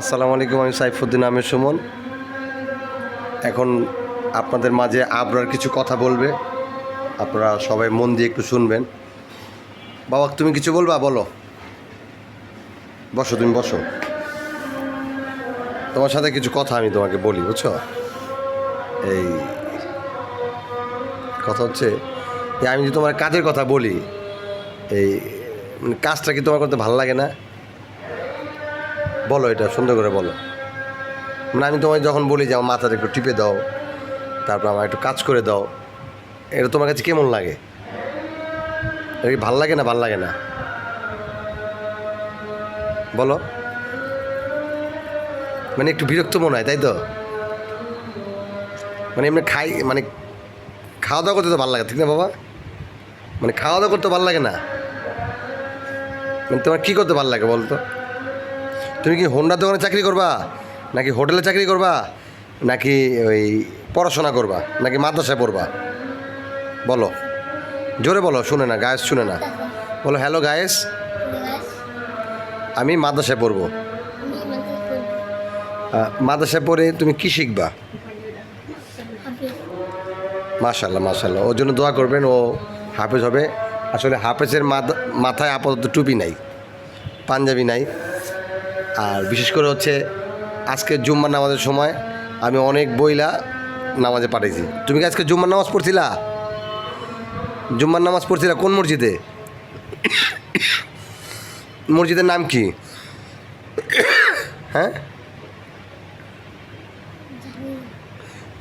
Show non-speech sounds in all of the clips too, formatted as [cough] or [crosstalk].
আসসালামু আলাইকুম, আমি সাইফুদ্দিন আহমেদ সুমন। এখন আপনাদের মাঝে আবরার কিছু কথা বলবে। আপনারা সবাই মন দিয়ে একটু শুনবেন। বাবা, তুমি কিছু বলবা? বলো। বসো, তুমি বসো। তোমার সাথে কিছু কথা আমি তোমাকে বলি, বুঝছ? এই কথা হচ্ছে আমি যদি তোমার কাজের কথা বলি, এই মানে কাজটা কি তোমার করতে ভালো লাগে না? বলো এটা, সুন্দর করে বলো। মানে আমি তোমায় যখন বলি যে আমার মাথাটা একটু টিপে দাও, তারপর আমার একটু কাজ করে দাও, এটা তোমার কাছে কেমন লাগে? এটা কি ভালো লাগে না ভালো লাগে না? বলো। মানে একটু বিরক্ত মনে হয়, তাই তো? মানে এমনি খাই মানে খাওয়া দাওয়া করতে তো ভালো লাগে, ঠিক না বাবা? মানে খাওয়া দাওয়া করতে ভালো লাগে না? মানে তোমার কী করতে ভালো লাগে বলতো? তুমি কি হোন্ডার দোকানে চাকরি করবা? নাকি হোটেলে চাকরি করবা? নাকি ওই পড়াশোনা করবা? নাকি মাদ্রাসায় পড়বা? বলো। জোরে বলো, শুনে না, গায়েস শুনে না। বলো হ্যালো গায়েস? আমি মাদ্রাসায় পড়ব। মাদ্রাসায় পড়ে তুমি কি শিখবা? মাশাল্লাহ মাশাল্লাহ ওর জন্য দোয়া করবেন, ও হাফেজ হবে। আসলে হাফেজের মাথায় আপাতত টুপি নাই, পাঞ্জাবি নাই। আর বিশেষ করে হচ্ছে আজকে জুম্মার নামাজের সময় আমি অনেক বইলা নামাজে পাঠিয়েছি তুমি কি আজকে জুম্মার নামাজ পড়ছিলা? জুম্মার নামাজ পড়ছিলা কোন মসজিদে? মসজিদের নাম কি? হ্যাঁ?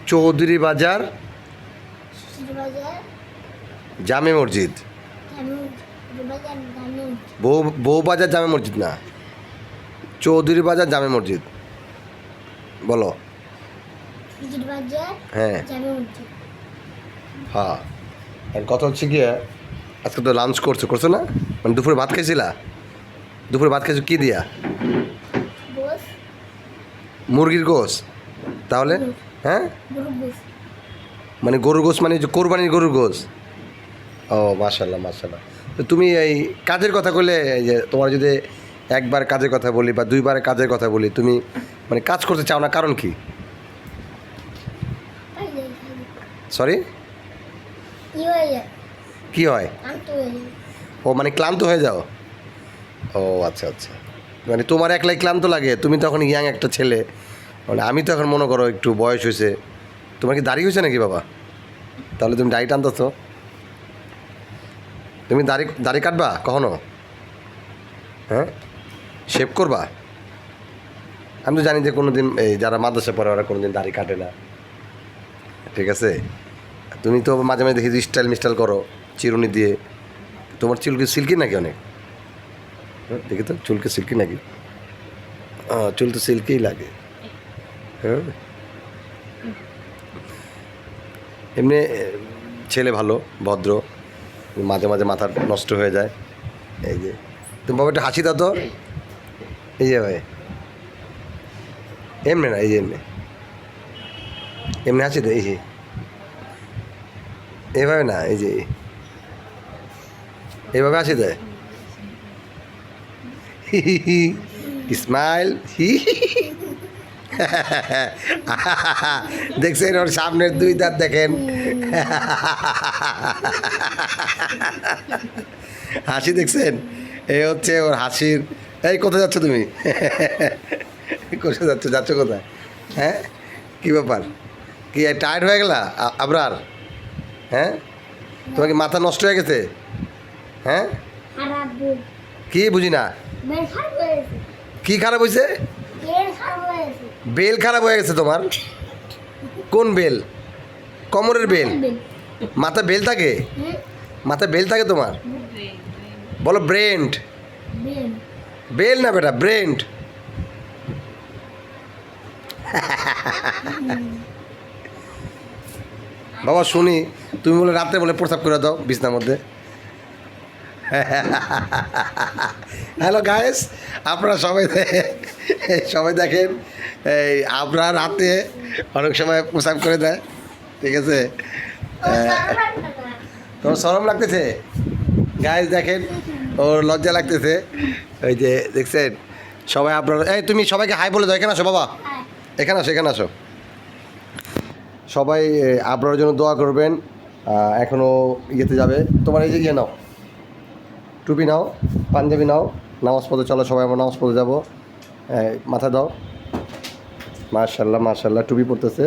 চৌধুরী বাজার? জামে মসজিদ। বউ বউবাজার জামে মসজিদ না? চৌধুরী বাজার জামে মসজিদ। বলো। হ্যাঁ। হ্যাঁ। আর কথা হচ্ছে গিয়ে আজকে তো লাঞ্চ করছ করছ না? মানে দুপুরে ভাত খাইছিলা? দুপুরে ভাত খাইছো কী দিয়া? মুরগির গোস। তাহলে? হ্যাঁ? মানে গরুর গোস মানে যে কোরবানির গরুর গোস? ও মাশাল্লাহ মাশাল্লাহ তো তুমি এই কাজের কথা যে তোমার যদি একবার কাজের কথা বলি বা দুইবার কাজের কথা বলি, তুমি মানে কাজ করতে চাও না, কারণ কি? সরি কি হয়? ও মানে ক্লান্ত হয়ে যাও? ও আচ্ছা আচ্ছা। মানে তোমার একলাই ক্লান্ত লাগে, তুমি তখন ইয়াং একটা ছেলে। মানে আমি তো এখন মনে করো একটু বয়স হয়েছে। তোমার কি দাড়ি হয়েছে নাকি বাবা? তাহলে তুমি দাড়ি টানতেছ। তুমি দাড়ি দাড়ি কাটবা কখনো? হ্যাঁ? শেভ করবা? আমি তো জানি যে কোনো দিন এই যারা মাদ্রাসা পড়ে ওরা কোনো দিন দাড়ি কাটে না। ঠিক আছে? তুমি তো মাঝে মাঝে দেখি স্টাইল মিস্টাইল করো চিরুনি দিয়ে। তোমার চুল কি সিল্কি নাকি অনেক? হ্যাঁ, দেখি তো চুল কি সিল্কি নাকি? চুল তো সিল্কিই লাগে। হ্যাঁ? এমনি ছেলে ভালো ভদ্র মাঝে মাঝে মাথা নষ্ট হয়ে যায়। এই যে তুমি বাবা একটা হাসি দাও তো। এই যে ভাই। এমনি না, এই যে এমনি। এমনি হাসি দে এই যে। এভাবে না, এই যে। এইভাবে হাসি দেয় স্মাইল। হি [laughs] দেখছেন ওর সামনের দুই দাঁত দেখেন। [laughs] হাসি দেখছেন? এই হচ্ছে ওর হাসির এই কোথায় যাচ্ছ তুমি? কোথায় যাচ্ছ? যাচ্ছ কোথায়? হ্যাঁ? কী ব্যাপার? কি টায়ার্ড হয়ে গেলা? আবরার? হ্যাঁ? তোমার কি মাথা নষ্ট হয়ে গেছে? হ্যাঁ? কি বুঝি না? কি খারাপ হয়েছে? বেল খারাপ হয়ে গেছে। তোমার? কোন বেল? কোমরের বেল? মাথা বেল থাকে? মাথা বেল থাকে তোমার? বলো ব্রেন্ড। বেল না বেটা ব্রেন্ড। বাবা শুনি তুমি বলে রাতে বলে প্রস্তাব করে দাও বিছনার মধ্যে। হ্যালো গায়েস আপনারা সবাই সবাই দেখেন এই আমরা রাতে অনেক সময় প্রস্তাব করে দেয় ঠিক আছে? তোমার সরম লাগতেছে। গায়েস দেখেন ওর লজ্জা লাগতেছে। ওই যে দেখছেন সবাই আপনার এই তুমি সবাইকে হাই বলে দাও এখানে আসো বাবা। হ্যাঁ। এখানে আসো এখানে আসো। সবাই আপনার জন্য দোয়া করবেন। এখনও ইয়েতে যাবে। তোমার এই যে ইয়ে নাও। টুপি নাও পাঞ্জাবি নাও। নামাজ পড়তে চলো সবাই আমরা নামাজ পড়তে যাব। মাথা দাও। মার্শাল্লাহ মার্শাল্লাহ টুপি পড়তেছে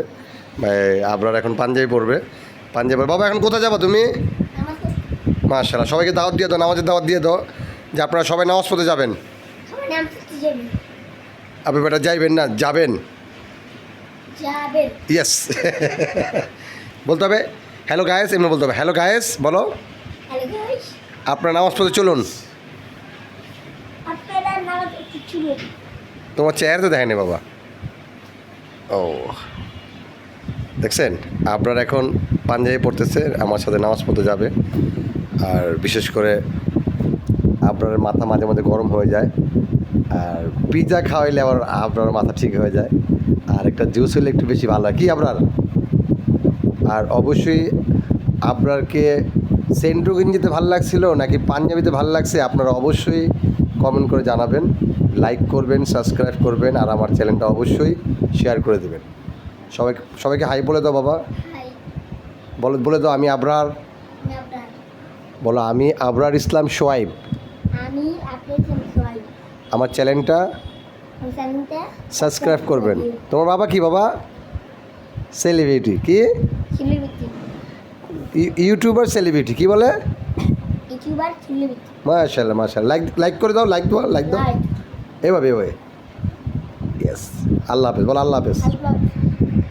আপনার এখন পাঞ্জাবি পড়বে পাঞ্জাবি। বাবা এখন কোথায় যাব তুমি? মার্শাল্লাহ সবাইকে দাওয়াত দিয়ে দাও নামাজের দাওয়াত দিয়ে দাও যে আপনারা সবাই নামাজ পড়তে যাবেন। আপনি বেটা যাইবেন না যাবেন। ইয়েস বলতে হবে হ্যালো গায়েস এমনি বলতে হবে হ্যালো গায়েস বলো। আপনার নামাজ পড়তে চলুন। নামাজ পড়তে চলুন। তোমার চেয়ার তো দেখেনি বাবা। ও। দেখছেন? আপনার এখন পাঞ্জাবি পড়তেছে আমার সাথে নামাজ পড়তে যাবে। আর বিশেষ করে আপনার মাথা মাঝে মাঝে গরম হয়ে যায়। আর পিৎজা খাওয়াইলে আবার আপনার মাথা ঠিক হয়ে যায়। আর একটা জুস হলে একটু বেশি ভালো হয়। কি আপনার? আর অবশ্যই আপনারকে সেন্ট্রো গেঞ্জিতে ভালো লাগছিল নাকি পাঞ্জাবিতে ভালো লাগছে আপনারা অবশ্যই কমেন্ট করে জানাবেন। লাইক করবেন সাবস্ক্রাইব করবেন আর আমার চ্যানেলটা অবশ্যই শেয়ার করে দেবেন। সবাই সবাইকে হাই বলে দাও বাবা। বলে বলে দাও আমি আবরার। আমি আপনার বলো আমি আবরার ইসলাম সোয়াইব আমি আমার চ্যানেলটা সাবস্ক্রাইব করবেন। তোমার বাবা কি বাবা? সেলিব্রিটি। কি? ইউ- ইউটিউবার সেলিব্রিটি। কি বলে? মাশাল্লাহ মাশাল্লাহ লাইক লাইক করে দাও লাইক দাও লাইক দাও। এভাবে এভাবে। ইয়েস আল্লাহ হাফেজ বল আল্লাহ হাফেজ।